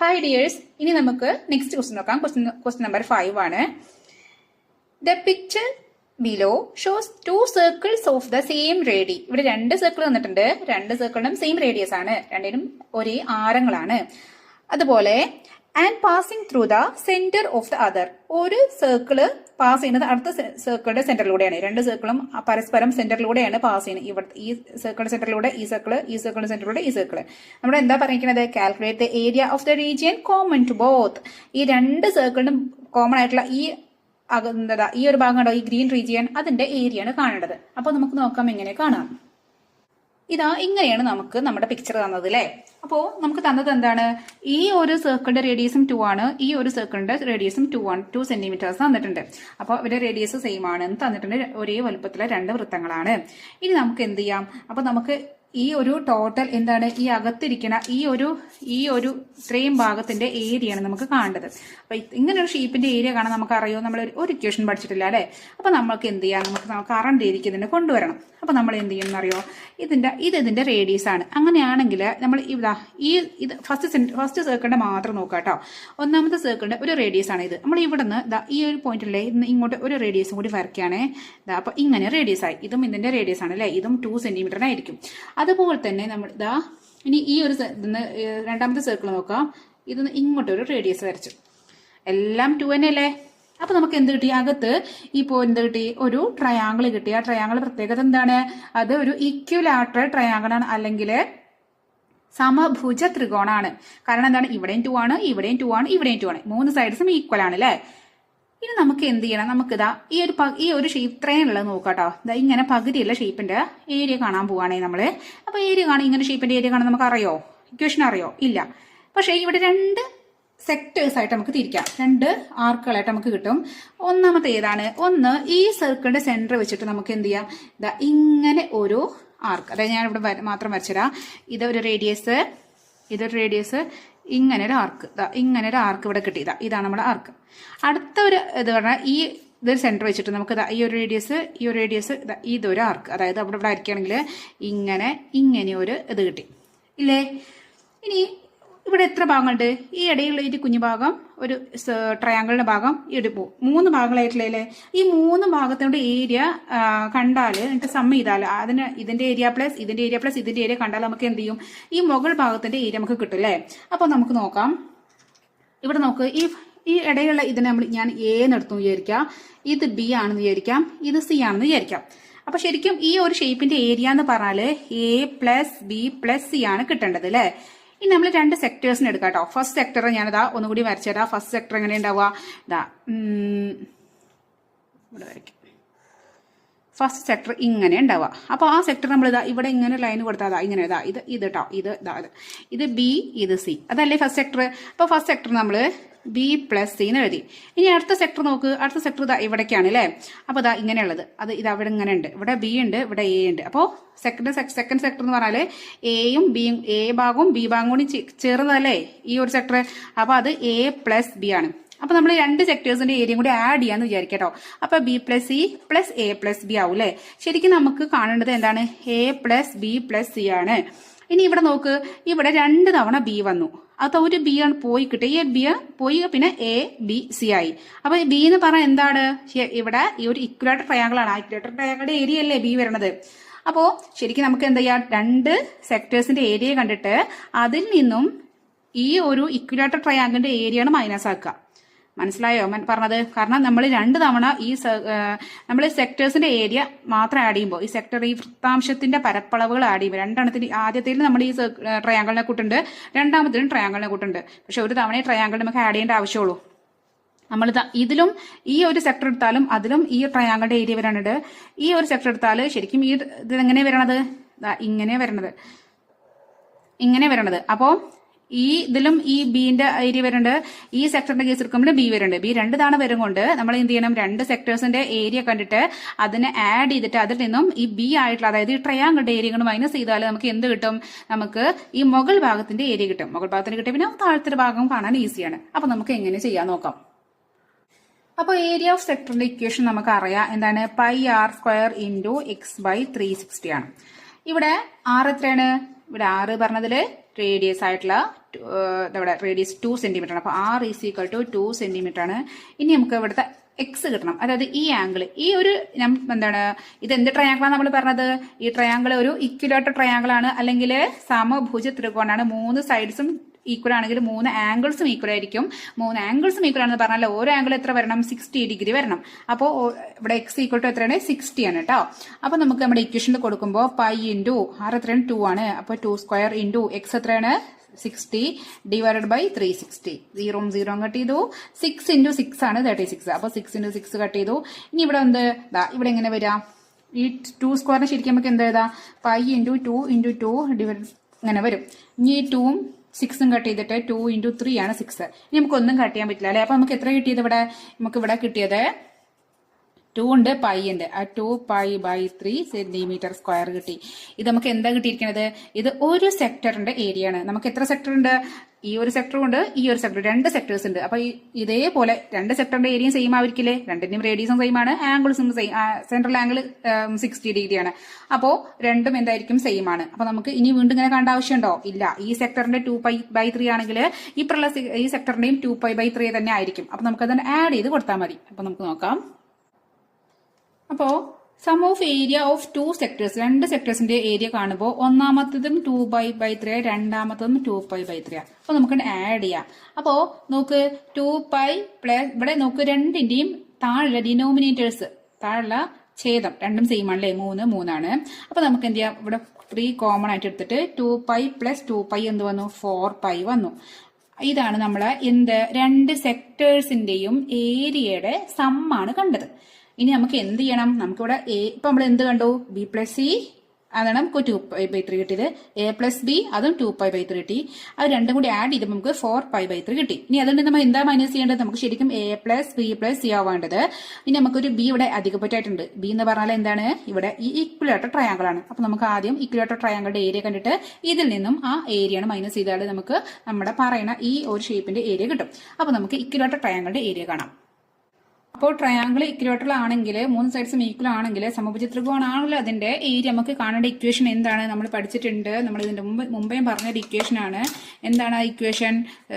Hi dears ഇനി നമുക്ക് next question നോക്കാം. ക്വസ്റ്റ്യൻ ക്വസ്റ്റ്യൻ നമ്പർ ഫൈവ് ആണ്. The picture below shows two circles of the same radii ഇവിടെ രണ്ട് സർക്കിൾ വന്നിട്ടുണ്ട്. രണ്ട് സർക്കിളിനും സെയിം റേഡിയസ് ആണ്. രണ്ടിനും ഒരേ ആരങ്ങളാണ്. അതുപോലെ and passing through the centre of the other ഒരു സർക്കിൾ പാസ് ചെയ്യുന്നത് അടുത്ത സർക്കിളിന്റെ സെന്ററിലൂടെയാണ് രണ്ട് സർക്കിളും പരസ്പരം സെന്ററിലൂടെയാണ് പാസ് ചെയ്യുന്നത്. ഇവിടെ ഈ സർക്കിൾ സെന്ററിലൂടെ ഈ സർക്കിൾ ഈ സർക്കിൾ സെന്ററിലൂടെ ഈ സർക്കിൾ നമ്മുടെ എന്താ പറഞ്ഞിരിക്കുന്നത് calculate the area of the region common to both ഈ രണ്ട് സർക്കിളിനും കോമൺ ആയിട്ടുള്ള ഈ അകന്നതാ ഈ ഒരു ഭാഗം ഉണ്ടോ ഈ ഗ്രീൻ റീജിയൻ അതിന്റെ ഏരിയ ആണ് കാണേണ്ടത്. അപ്പൊ നമുക്ക് നോക്കാം എങ്ങനെ കാണാം. ഇതാ ഇങ്ങനെയാണ് നമുക്ക് നമ്മുടെ പിക്ചർ തന്നത് അല്ലേ അപ്പോൾ നമുക്ക് തന്നത് എന്താണ്? ഈ ഒരു സർക്കിളിന്റെ റേഡിയസും ടു ആണ്. ഈ ഒരു സർക്കിളിന്റെ റേഡിയസും ടു ആണ്. ടു സെന്റിമീറ്റേഴ്സ് തന്നിട്ടുണ്ട്. അപ്പോൾ ഇവിടെ റേഡിയസ് സെയിം ആണ് തന്നിട്ടുണ്ട്. ഒരേ വലുപ്പത്തിലെ രണ്ട് വൃത്തങ്ങളാണ്. ഇനി നമുക്ക് എന്ത് ചെയ്യാം? അപ്പോൾ നമുക്ക് ഈ ഒരു ടോട്ടൽ എന്താണ് ഈ അകത്തിരിക്കുന്ന ഈ ഒരു ഈ ഒരു ഇത്രയും ഭാഗത്തിന്റെ ഏരിയയാണ് നമുക്ക് കാണേണ്ടത്. അപ്പൊ ഇങ്ങനെ ഒരു ഷീപ്പിന്റെ ഏരിയ കാണാൻ നമുക്ക് അറിയോ നമ്മൾ ഒരു- ഇക്വേഷൻ പഠിച്ചിട്ടില്ല അല്ലെ? അപ്പൊ നമുക്ക് എന്ത് ചെയ്യാം? നമുക്ക് കറണ്ട് ഏരിയക്ക് ഇതിനെ കൊണ്ടുവരണം. അപ്പൊ നമ്മൾ എന്ത് ചെയ്യും എന്നറിയോ ഇതിന്റെ ഇത് ഇതിന്റെ റേഡിയസ് ആണ്. അങ്ങനെയാണെങ്കിൽ നമ്മൾ ഇതാ ഈ ഇത് ഫസ്റ്റ് ഫസ്റ്റ് സർക്കിളിന്റെ മാത്രം നോക്കാം കേട്ടോ ഒന്നാമത്തെ സർക്കിളിന്റെ ഒരു റേഡിയസ് ആണ് ഇത്. നമ്മൾ ഇവിടെ നിന്ന് ദാ ഈ ഒരു പോയിന്റിലെ ഇങ്ങോട്ട് ഒരു റേഡിയസും കൂടി വരയ്ക്കുകയാണേ. ദാ അപ്പൊ ഇങ്ങനെ റേഡിയസ് ആയി. ഇതും ഇതിന്റെ റേഡിയസ് ആണ് അല്ലേ? ഇതും ടു സെന്റിമീറ്ററിനായിരിക്കും അതുപോലെ തന്നെ നമ്മൾ ഇതാ ഇനി ഈ ഒരു രണ്ടാമത്തെ സർക്കിൾ നോക്കാം. ഇതിന്ന് ഇങ്ങോട്ടൊരു റേഡിയസ് വരച്ചു. എല്ലാം ടു തന്നെ അല്ലേ? അപ്പൊ നമുക്ക് എന്ത് കിട്ടി? അകത്ത് ഇപ്പോൾ എന്ത് കിട്ടി? ഒരു ട്രയാങ്കിൾ കിട്ടി. ആ ട്രയാങ്കിൾ പ്രത്യേകത എന്താണ്? അത് ഒരു ഇക്വലാട്രൽ ട്രയാങ്കിൾ ആണ്. അല്ലെങ്കിൽ സമഭുജ ത്രികോണാണ്. കാരണം എന്താണ്? ഇവിടെയും ടു ആണ് ഇവിടെയും ടു ആണ് ഇവിടെയും ടു ആണ്. മൂന്ന് സൈഡ്സും ഈക്വൽ ആണ് അല്ലേ? ഇനി നമുക്ക് എന്ത് ചെയ്യണം? നമുക്ക് ഇതാ ഈ ഒരു ഈ ഒരു ഷേപ്പ് ഇത്രയും ഉള്ളത് നോക്കാട്ടോ. ഇതാ ഇങ്ങനെ പകുതിയുള്ള ഷേപ്പിന്റെ ഏരിയ കാണാൻ പോവാണെങ്കിൽ നമ്മൾ. അപ്പൊ ഏരിയ കാണാൻ ഇങ്ങനെ ഷേപ്പിന്റെ ഏരിയ കാണാൻ നമുക്ക് അറിയോ ഇക്വേഷൻ അറിയോ? ഇല്ല. പക്ഷേ ഇവിടെ രണ്ട് സെക്ടേഴ്സ് ആയിട്ട് നമുക്ക് തിരിക്കാം. രണ്ട് ആർക്കുകളായിട്ട് നമുക്ക് കിട്ടും. ഒന്നാമത്തെ ഏതാണ്? ഒന്ന് ഈ സർക്കിളിന്റെ സെന്റർ വെച്ചിട്ട് നമുക്ക് എന്ത് ചെയ്യാം? ഇതാ ഇങ്ങനെ ഒരു ആർക്ക്. അതായത് ഞാൻ ഇവിടെ മാത്രം വരച്ചുതരാം ഇതൊരു റേഡിയസ് ഇതൊരു റേഡിയസ് ഇങ്ങനെ ഒരു ആർക്ക് ഇങ്ങനെ ഒരു ആർക്ക് ഇവിടെ കിട്ടിയത് ഇതാ ഇതാണ് നമ്മുടെ ആർക്ക് അടുത്ത ഒരു ഇത് പറഞ്ഞാൽ ഈ ഇതൊരു സെന്റർ വെച്ചിട്ട് നമുക്ക് ഈ ഒരു റേഡിയസ് ഈ ഒരു റേഡിയസ് ഇതൊരു ആർക്ക് അതായത് അവിടെ ഇവിടെ ആയിരിക്കുകയാണെങ്കിൽ ഇങ്ങനെ ഇങ്ങനെ ഒരു ഇത് കിട്ടി. ഇല്ലേ? ഇനി ഇവിടെ എത്ര ഭാഗമുണ്ട് ഈ ഇടയിലുള്ള ഈ കുഞ്ഞു ഭാഗം ഒരു ട്രയാങ്കിളിന്റെ ഭാഗം ഇവിടെ പോകും മൂന്ന് ഭാഗങ്ങളായിട്ടില്ലേ ഈ മൂന്ന് ഭാഗത്തിന്റെ ഏരിയ കണ്ടാൽ എനിക്ക് സമ്മ ചെയ്താൽ അതിന് ഇതിന്റെ ഏരിയ പ്ലസ് ഇതിന്റെ ഏരിയ പ്ലസ് ഇതിന്റെ ഏരിയ കണ്ടാൽ നമുക്ക് എന്ത് ചെയ്യും? ഈ മുകൾ ഭാഗത്തിന്റെ ഏരിയ നമുക്ക് കിട്ടും അല്ലേ? അപ്പൊ നമുക്ക് നോക്കാം. ഇവിടെ നോക്ക് ഈ ഈ ഇടയിലുള്ള ഇതിനെ നമ്മൾ ഞാൻ എ എന്നെടുത്തു വിചാരിക്കാം. ഇത് ബി ആണെന്ന് വിചാരിക്കാം. ഇത് സി ആണെന്ന് വിചാരിക്കാം. അപ്പൊ ശരിക്കും ഈ ഒരു ഷേപ്പിന്റെ ഏരിയ എന്ന് പറഞ്ഞാൽ A plus B plus C ആണ് കിട്ടേണ്ടത് അല്ലേ? ഇനി നമ്മൾ രണ്ട് സെക്ടേഴ്സിന് എടുക്കാം കേട്ടോ ഫസ്റ്റ് സെക്ടർ ഞാനിതാ ഒന്നുകൂടി വരച്ചു തരാം ഫസ്റ്റ് സെക്ടർ എങ്ങനെ ഉണ്ടാവുക? ഇതാ ഇവിടെ വരയ്ക്കും. ഫസ്റ്റ് സെക്ടർ ഇങ്ങനെ ഉണ്ടാവുക. അപ്പോൾ ആ സെക്ടർ നമ്മൾ ഇതാ ഇവിടെ ഇങ്ങനെ ലൈൻ കൊടുത്താൽ അതാ ഇങ്ങനെ ഇതാ. ഇത് ഇത് കേട്ടോ ഇതാ ഇത് ഇത്. ബി ഇത് സി അതല്ലേ ഫസ്റ്റ് സെക്ടർ അപ്പോൾ ഫസ്റ്റ് സെക്ടർ നമ്മൾ ബി പ്ലസ് സി എന്ന് എഴുതി. ഇനി അടുത്ത സെക്ടർ നോക്ക്. അടുത്ത സെക്ടർ ഇതാ ഇവിടേക്കാണ് അല്ലേ അപ്പോൾ ഇതാ ഇങ്ങനെയുള്ളത്. അത് ഇത് അവിടെ ഇങ്ങനെ ഉണ്ട്. ഇവിടെ ബി ഉണ്ട് ഇവിടെ എ ഉണ്ട്. അപ്പോൾ സെക്കൻഡ് സെക്കൻഡ് സെക്ടർ എന്ന് പറഞ്ഞാൽ എയും ബിയും എ ഭാഗവും ബി ഭാഗവും കൂടി ചേർന്നതല്ലേ ഈ ഒരു സെക്ടർ അപ്പോൾ അത് എ പ്ലസ് ബി ആണ്. അപ്പോൾ നമ്മൾ രണ്ട് സെക്ടേഴ്സിന്റെ ഏരിയയും കൂടി ആഡ് ചെയ്യാന്ന് വിചാരിക്കട്ടോ അപ്പോൾ B plus C plus A plus B ആവും അല്ലേ ശരിക്കും നമുക്ക് കാണേണ്ടത് എന്താണ്? A plus B plus C ആണ്. ഇനി ഇവിടെ നോക്ക്. ഇവിടെ രണ്ട് തവണ ബി വന്നു. അത് ഒരു ബി ആണ് പോയി കിട്ടി. ഈ ബി പോയി പിന്നെ എ ബി സി ആയി. അപ്പൊ ബി എന്ന് പറഞ്ഞാൽ എന്താണ്? ഇവിടെ ഈ ഒരു ഇക്വലേറ്റർ ട്രയാങ്കിൾ ആണ്. ഇക്വലേറ്റർ ട്രയാങ്കിളുടെ ഏരിയ അല്ലേ ബി വരണത്? അപ്പോ ശരിക്കും നമുക്ക് എന്താ ചെയ്യാം? രണ്ട് സെക്ടേഴ്സിന്റെ ഏരിയ കണ്ടിട്ട് അതിൽ നിന്നും ഈ ഒരു ഇക്വലേറ്റർ ട്രയാങ്കിളിന്റെ ഏരിയയാണ് മൈനസ് ആക്കുക. മനസ്സിലായോ? പറഞ്ഞത് കാരണം നമ്മൾ രണ്ട് തവണ ഈ നമ്മൾ സെക്ടേഴ്സിന്റെ ഏരിയ മാത്രം ആഡ് ചെയ്യുമ്പോൾ ഈ സെക്ടർ ഈ വൃത്താംശത്തിന്റെ പരപ്പളവുകൾ ആഡ് ചെയ്യുമ്പോൾ രണ്ടെണ്ണത്തിന് ആദ്യത്തിൽ നമ്മൾ ഈ ട്രയാങ്കിളിനെ കൂട്ടുണ്ട് രണ്ടാമത്തേലും ട്രയാങ്കിളിനെ കൂട്ടുണ്ട്. പക്ഷെ ഒരു തവണ ട്രയാങ്കിൾ നമുക്ക് ആഡ് ചെയ്യേണ്ട ആവശ്യമുള്ളൂ. നമ്മൾ ഇതിലും ഈ ഒരു സെക്ടർ എടുത്താലും അതിലും ഈ ട്രയാങ്കിളുടെ ഏരിയ വരണത് ഈ ഒരു സെക്ടർ എടുത്താൽ ശരിക്കും ഈ ഇത് എങ്ങനെ വരണത്? ഇങ്ങനെ വരണത്. ഇങ്ങനെ വരണത്. അപ്പോൾ ഈ ഇതിലും ഈ ബിന്റെ ഏരിയ വരുന്നുണ്ട്. ഈ സെക്ടറിന്റെ കേസ് എടുക്കുമ്പോൾ ബി വരുന്നുണ്ട്. ബി രണ്ട് തവണ വരും കൊണ്ട് നമ്മൾ എന്ത് ചെയ്യണം? രണ്ട് സെക്ടേഴ്സിന്റെ ഏരിയ കണ്ടിട്ട് അതിനെ ആഡ് ചെയ്തിട്ട് അതിൽ നിന്നും ഈ ബി ആയിട്ടുള്ള അതായത് ഈ ട്രയാങ്കിളുടെ ഏരിയ കൊണ്ട് മൈനസ് ചെയ്താൽ നമുക്ക് എന്ത് കിട്ടും? നമുക്ക് ഈ മുകൾ ഭാഗത്തിന്റെ ഏരിയ കിട്ടും. മുകൾ ഭാഗത്തിന് കിട്ടിയ പിന്നെ താഴത്തെ ഭാഗം കാണാൻ ഈസിയാണ് അപ്പൊ നമുക്ക് എങ്ങനെ ചെയ്യാൻ നോക്കാം. അപ്പോൾ ഏരിയ ഓഫ് സെക്ടറിന്റെ ഇക്വേഷൻ നമുക്ക് അറിയാം. എന്താണ്? Pi R square into X by three sixty ആണ്. ഇവിടെ ആർ എത്രയാണ്? ഇവിടെ ആറ് പറഞ്ഞതിൽ റേഡിയസ് ആയിട്ടുള്ള ഇവിടെ റേഡിയസ് ടു സെന്റിമീറ്റർ ആണ്. അപ്പൊ R is equal to two centimetre ആണ്. ഇനി നമുക്ക് ഇവിടുത്തെ എക്സ് കിട്ടണം. അതായത് ഈ ആംഗിൾ ഈ ഒരു എന്താണ് ഇത് എന്ത് ട്രയാങ്കിളാണ് നമ്മൾ പറഞ്ഞത്? ഈ ട്രയാങ്കിൾ ഒരു ഇക്വലേറ്റർ ട്രയാങ്കിൾ ആണ്. അല്ലെങ്കിൽ സമഭുജ ത്രികോണാണ്. മൂന്ന് സൈഡ്സും ഈക്വൽ ആണെങ്കിൽ മൂന്ന് ആംഗിൾസും ഈക്വൽ ആയിരിക്കും. മൂന്ന് ആംഗിൾസും ഈക്വൽ ആണെന്ന് പറഞ്ഞാൽ ഓരോ ആംഗിൾ എത്ര വരണം? സിക്സ്റ്റി ഡിഗ്രി വരണം. അപ്പോൾ ഇവിടെ എക്സ് ഈക്വൽ ടു എത്രയാണ്? സിക്സ്റ്റി ആണ് കേട്ടോ അപ്പോൾ നമുക്ക് നമ്മുടെ ഇക്വേഷനിൽ കൊടുക്കുമ്പോൾ പൈ ഇന്റു ആർ എത്രയാണ്? ടു ആണ്. അപ്പോൾ ടു സ്ക്വയർ ഇന്റു എക്സ് എത്രയാണ്? Sixty divided by three sixty സീറോം zero cut ചെയ്തു. സിക്സ് ഇന്റു സിക്സ് ആണ് തേർട്ടി സിക്സ് അപ്പോൾ സിക്സ് ഇന്റു സിക്സ് കട്ട് ചെയ്തു. ഇനി ഇവിടെ എന്ത്? ദാ ഇവിടെ എങ്ങനെ വരാം? ഈ ടു സ്ക്വയറിന് ശരിക്കും നമുക്ക് എന്ത് എഴുതാം? Pi into two into two divide ഇങ്ങനെ വരും. ഇനി ഈ ടൂവും സിക്സും കട്ട് ചെയ്തിട്ട് ടു ഇന്റു ത്രീ ആണ് സിക്സ് ഇനി നമുക്ക് ഒന്നും കട്ട് ചെയ്യാൻ പറ്റില്ല അല്ലേ? അപ്പൊ നമുക്ക് എത്ര കിട്ടിയത് ഇവിടെ? നമുക്ക് ഇവിടെ കിട്ടിയത് ടു ഉണ്ട് പൈ ഉണ്ട്. ആ two pi by three centimetre square കിട്ടി. ഇത് നമുക്ക് എന്താ കിട്ടിയിരിക്കുന്നത് ഇത് ഒരു സെക്ടറിന്റെ ഏരിയ ആണ്. നമുക്ക് എത്ര സെക്ടർ ഉണ്ട്? ഈ ഒരു സെക്ടറും ഉണ്ട് ഈ ഒരു സെക്ടർ രണ്ട് സെക്ടേഴ്സ് ഉണ്ട്. അപ്പൊ ഇതേപോലെ രണ്ട് സെക്ടറിന്റെ ഏരിയയും സെയിം ആയിരിക്കില്ലേ? രണ്ടിന്റെയും റേഡിയസും സെയിം ആണ്. ആംഗിൾസും same central angle sixty degree ആണ്. അപ്പോ രണ്ടും എന്തായിരിക്കും സെയിം ആണ്. അപ്പൊ നമുക്ക് ഇനി വീണ്ടും ഇങ്ങനെ കണ്ട ആവശ്യമുണ്ടോ? ഇല്ല. ഈ സെക്ടറിന്റെ ടു പൈ ബൈ ത്രീ ആണെങ്കിൽ പ്ലസ് ഈ സെക്ടറിന്റെയും ടു പൈ ബൈ ത്രീ തന്നെ ആയിരിക്കും. അപ്പൊ നമുക്ക് അതിന് ആഡ് ചെയ്ത് കൊടുത്താൽ മതി. അപ്പൊ നമുക്ക് നോക്കാം. അപ്പോ sum of area of two sectors രണ്ട് സെക്ടേഴ്സിന്റെ ഏരിയ കാണുമ്പോൾ ഒന്നാമത്തതും ടു ബൈ ബൈ ത്രീ രണ്ടാമത്തതും ടു പൈ ബൈ ത്രീ അപ്പൊ നമുക്ക് ആഡ് ചെയ്യാം. അപ്പോ നോക്ക് ടു പൈ പ്ലസ് ഇവിടെ നോക്ക് രണ്ടിന്റെയും താഴെ ഡിനോമിനേറ്റേഴ്സ് താഴെ ഛേദം രണ്ടും സെയിം ആണല്ലേ? മൂന്ന് മൂന്നാണ്. അപ്പൊ നമുക്ക് എന്ത് ചെയ്യാം? ഇവിടെ ത്രീ കോമൺ ആയിട്ട് എടുത്തിട്ട് two pi plus two pi എന്ത് വന്നു? ഫോർ പൈ വന്നു. ഇതാണ് നമ്മൾ എന്ത്? രണ്ട് സെക്ടേഴ്സിന്റെയും ഏരിയയുടെ സമ്മാണ് കണ്ടത്. ഇനി നമുക്ക് എന്ത് ചെയ്യണം? നമുക്കിവിടെ എ ഇപ്പൊ നമ്മൾ എന്ത് കണ്ടു? ബി പ്ലസ് സി അതാണ് നമുക്ക് ടു പൈ ബൈ ത്രീ കിട്ടിയത്. എ പ്ലസ് ബി അതും ടു പൈ ബൈ ത്രീ കിട്ടി. അത് രണ്ടും കൂടി ആഡ് ചെയ്ത് നമുക്ക് ഫോർ പൈ ബൈ ത്രീ കിട്ടി. ഇനി അതുകൊണ്ട് നമ്മൾ എന്താ മൈനസ് ചെയ്യേണ്ടത്? നമുക്ക് ശരിക്കും A plus B plus C ആവേണ്ടത്. ഇനി നമുക്കൊരു ബി ഇവിടെ അധികപ്പറ്റായിട്ടുണ്ട് ബി എന്ന് പറഞ്ഞാൽ എന്താണ്? ഇവിടെ ഈ ഇക്വലേറ്റർ ട്രയാങ്കിൾ ആണ്. അപ്പൊ നമുക്ക് ആദ്യം ഇക്വലേറ്റർ ട്രയാങ്കിളുടെ ഏരിയ കണ്ടിട്ട് ഇതിൽ നിന്നും ആ ഏരിയയാണ് മൈനസ് ചെയ്താൽ നമുക്ക് നമ്മുടെ പറയുന്ന ഈ ഒരു ഷേപ്പിന്റെ ഏരിയ കിട്ടും. അപ്പൊ നമുക്ക് ഇക്വലേറ്റർ ട്രയാങ്കിളുടെ ഏരിയ കാണാം. അപ്പോൾ ട്രയാങ്കിൾ ഇക്വേറ്റർ ആണെങ്കിൽ മൂന്ന് സൈഡ്സും ഈക്വൽ ആണെങ്കിൽ സമഭുജ ത്രികോണാണല്ലോ അതിന്റെ ഏരിയ നമുക്ക് കാണേണ്ട ഇക്വേഷൻ എന്താണ്? നമ്മൾ പഠിച്ചിട്ടുണ്ട്. നമ്മൾ ഇതിന്റെ മുമ്പ് മുമ്പേ പറഞ്ഞൊരു ഇക്വേഷൻ ആണ്. എന്താണ് ആ equation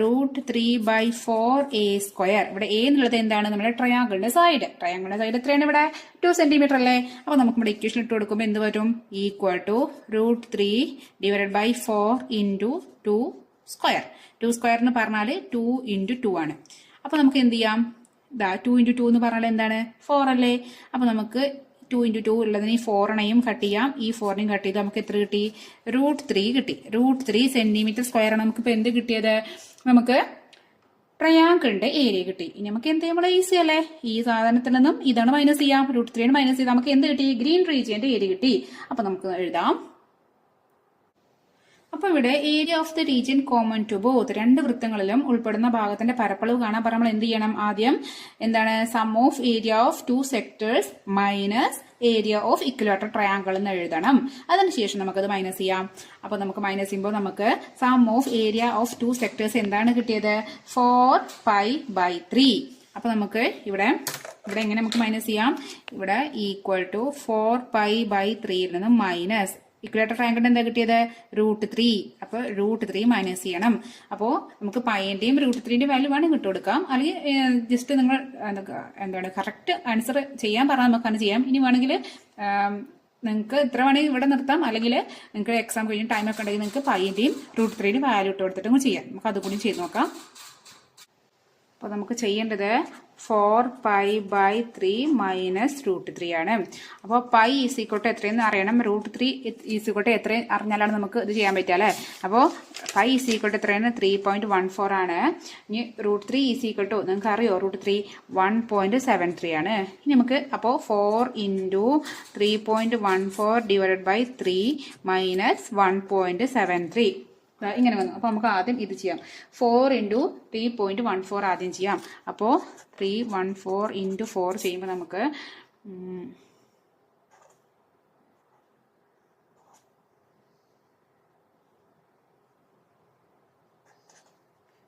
root three by four A square ഇവിടെ എ എന്നുള്ളത് എന്താണ്? നമ്മുടെ ട്രയാങ്കിളിന്റെ സൈഡ് ട്രയാങ്കിളിന്റെ സൈഡ് എത്രയാണ് ഇവിടെ? ടു സെന്റിമീറ്റർ അല്ലേ? അപ്പൊ നമുക്ക് ഇവിടെ ഇക്വേഷൻ ഇട്ട് കൊടുക്കുമ്പോൾ എന്ത് വരും? Equal to root three divide by four into two square two square എന്ന് പറഞ്ഞാൽ ടു ഇന്റു ടു ആണ്. അപ്പൊ നമുക്ക് എന്ത് ചെയ്യാം? ഇതാ ടു ഇന്റു ടു എന്ന് പറഞ്ഞാൽ എന്താണ്? ഫോർ അല്ലേ? അപ്പോൾ നമുക്ക് ടു ഇന്റു ടു ഉള്ളതിന് ഈ ഫോറിനെയും കട്ട് ചെയ്യാം. ഈ ഫോറിനെയും കട്ട് ചെയ്ത് നമുക്ക് എത്ര കിട്ടി? റൂട്ട് ത്രീ കിട്ടി. റൂട്ട് ത്രീ സെന്റിമീറ്റർ സ്ക്വയർ ആണ്. നമുക്ക് ഇപ്പൊ എന്ത് കിട്ടിയത്? നമുക്ക് ട്രയാങ്കിളിന്റെ ഏരിയ കിട്ടി. ഇനി നമുക്ക് എന്ത് ചെയ്യുമ്പോൾ ഈസി അല്ലേ? ഈ സാധനത്തിൽ നിന്നും ഇതാണ് മൈനസ് ചെയ്യാം. റൂട്ട് ത്രീ മൈനസ് ചെയ്യാം നമുക്ക് എന്ത് കിട്ടി? ഗ്രീൻ റീജിയന്റെ ഏരിയ കിട്ടി. അപ്പൊ നമുക്ക് എഴുതാം. അപ്പൊ ഇവിടെ area of the region common to both രണ്ട് വൃത്തങ്ങളിലും ഉൾപ്പെടുന്ന ഭാഗത്തിന്റെ പരപ്പളവ് കാണാൻ അപ്പോൾ നമ്മൾ എന്ത് ചെയ്യണം ആദ്യം? എന്താണ് sum of area of two sectors minus area of equilateral triangle എന്ന് എഴുതണം. അതിനുശേഷം നമുക്കത് മൈനസ് ചെയ്യാം. അപ്പൊ നമുക്ക് മൈനസ് ചെയ്യുമ്പോൾ നമുക്ക് sum of area of two sectors എന്താണ് കിട്ടിയത്? ഫോർ പൈ ബൈ ത്രീ അപ്പൊ നമുക്ക് ഇവിടെ ഇവിടെ എങ്ങനെ നമുക്ക് മൈനസ് ചെയ്യാം? ഇവിടെ equal to four pi by ത്രീയിൽ നിന്ന് മൈനസ് ഇക്വലേറ്റർ ട്രയാങ്കിളിന് എന്താ കിട്ടിയത്? റൂട്ട് ത്രീ അപ്പൊ റൂട്ട് ത്രീ മൈനസ് ചെയ്യണം. അപ്പോൾ നമുക്ക് പയ്യന്റെയും റൂട്ട് ത്രീന്റെയും വാല്യൂ ഇട്ട് കൊടുക്കാം. അല്ലെങ്കിൽ ജസ്റ്റ് നിങ്ങൾ എന്താണ് കറക്റ്റ് ആൻസർ ചെയ്യാൻ പറഞ്ഞാൽ നമുക്ക് അങ്ങനെ ചെയ്യാം. ഇനി വേണമെങ്കിൽ നിങ്ങൾക്ക് ഇത്ര വേണമെങ്കിൽ ഇവിടെ നിർത്താം. അല്ലെങ്കിൽ നിങ്ങൾക്ക് എക്സാം കഴിഞ്ഞ ടൈം ഒക്കെ ഉണ്ടെങ്കിൽ നിങ്ങൾക്ക് പയ്യന്റെയും റൂട്ട് ത്രീന്റെ വാല്യൂ ഇട്ട് കൊടുത്തിട്ട് ചെയ്യാം. നമുക്ക് അതുകൂടി ചെയ്ത് നോക്കാം. അപ്പോൾ നമുക്ക് ചെയ്യേണ്ടത് four pi by three minus root three ആണ്. അപ്പോൾ പൈ ഈസിക്കോട്ട് എത്രയെന്ന് അറിയണം? റൂട്ട് ത്രീ ഈസിക്കോട്ട് എത്ര അറിഞ്ഞാലാണ് നമുക്ക് ഇത് ചെയ്യാൻ പറ്റുക അല്ലേ? അപ്പോൾ പൈ ഈസിക്കോട്ട് എത്രയാണ് ത്രീ പോയിന്റ് വൺ ഫോർ ആണ്. ഇനി റൂട്ട് ത്രീ ഈസിക്കോട്ടോ നിങ്ങൾക്ക് അറിയോ? Root three one point seven three ആണ്. ഇനി നമുക്ക് അപ്പോൾ four into three point one four divided by three minus one point seven three ഇങ്ങനെ വന്നു. അപ്പോൾ നമുക്ക് ആദ്യം ഇത് ചെയ്യാം. Four into three point one four ആദ്യം ചെയ്യാം. അപ്പോൾ three one four into four ചെയ്യുമ്പോൾ നമുക്ക്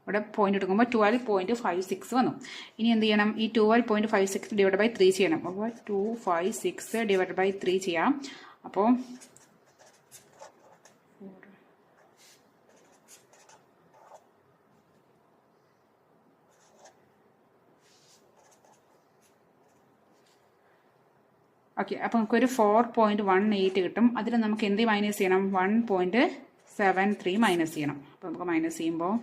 ഇവിടെ പോയിന്റ് എടുക്കുമ്പോൾ ട്വൽവ് പോയിന്റ് ഫൈവ് സിക്സ് വന്നു. ഇനി എന്ത് ചെയ്യണം? ഈ twelve point five six divide by three ചെയ്യണം. അപ്പോൾ two five six divide by three ചെയ്യാം. അപ്പോൾ ഓക്കെ അപ്പോൾ നമുക്കൊരു ഫോർ പോയിന്റ് വൺ എയ്റ്റ് കിട്ടും. അതിൽ നമുക്ക് എന്ത് മൈനസ് ചെയ്യണം? One point seven three minus ചെയ്യണം. അപ്പോൾ നമുക്ക് മൈനസ് ചെയ്യുമ്പോൾ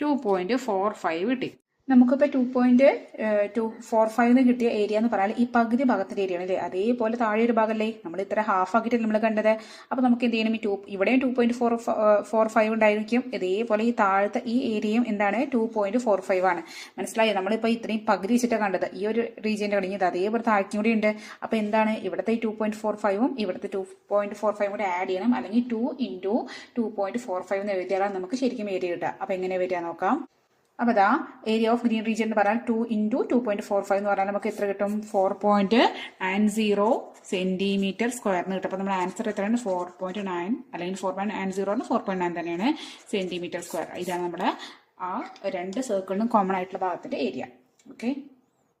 ടു പോയിന്റ് ഫോർ ഫൈവ് കിട്ടി. നമുക്കിപ്പോൾ two point two four five കിട്ടിയ ഏരിയ എന്ന് പറഞ്ഞാൽ ഈ പകുതി ഭാഗത്തിന്റെ ഏരിയ ആണല്ലേ അതേപോലെ താഴെ ഒരു ഭാഗമല്ലേ നമ്മൾ ഇത്ര ഹാഫ് ആക്കിയിട്ട് നമ്മൾ കണ്ടത്. അപ്പോൾ നമുക്ക് എന്ത് ചെയ്യണം? ഈ ടു ഇവിടെയും two point four four five ഉണ്ടായിരിക്കും. ഇതേപോലെ ഈ താഴത്തെ ഈ ഏരിയയും എന്താണ്? ടു പോയിന്റ് ഫോർ ഫൈവ് ആണ്. മനസ്സിലായി? നമ്മളിപ്പോൾ ഇത്രയും പകുതി വെച്ചിട്ടാണ് കണ്ടത്. ഈ ഒരു റീജിയന്റെ കഴിഞ്ഞത് അതേപോലെ താഴ്ക്കും കൂടി ഉണ്ട്. അപ്പോൾ എന്താണ്? ഇവിടുത്തെ ടു പോയിന്റ് ഫോർ ഫൈവും ഇവിടുത്തെ ടു പോയിന്റ് ഫോർ ഫൈവും കൂടി ആഡ് ചെയ്യണം. അല്ലെങ്കിൽ two into two point four five എന്ന് എഴുതിയാലാണ് നമുക്ക് ശരിക്കും ഏരിയ കിട്ടുക. അപ്പോൾ എങ്ങനെ വരിക നോക്കാം. അപ്പോൾ അതാ ഏരിയ ഓഫ് ഗ്രീൻ റീജിയൻ എന്ന് പറഞ്ഞാൽ two into two point four five എന്ന് പറഞ്ഞാൽ നമുക്ക് എത്ര കിട്ടും? Four point nine zero centimetre സ്ക്വയറിന് കിട്ടും. അപ്പോൾ നമ്മുടെ ആൻസർ എത്രയാണ്? ഫോർ പോയിന്റ് നയൻ അല്ലെങ്കിൽ four point nine zero four point nine തന്നെയാണ് സെന്റിമീറ്റർ സ്ക്വയർ ഇതാണ് നമ്മുടെ ആ രണ്ട് സർക്കിളിനും കോമൺ ആയിട്ടുള്ള ഭാഗത്തിന്റെ ഏരിയ ഓക്കെ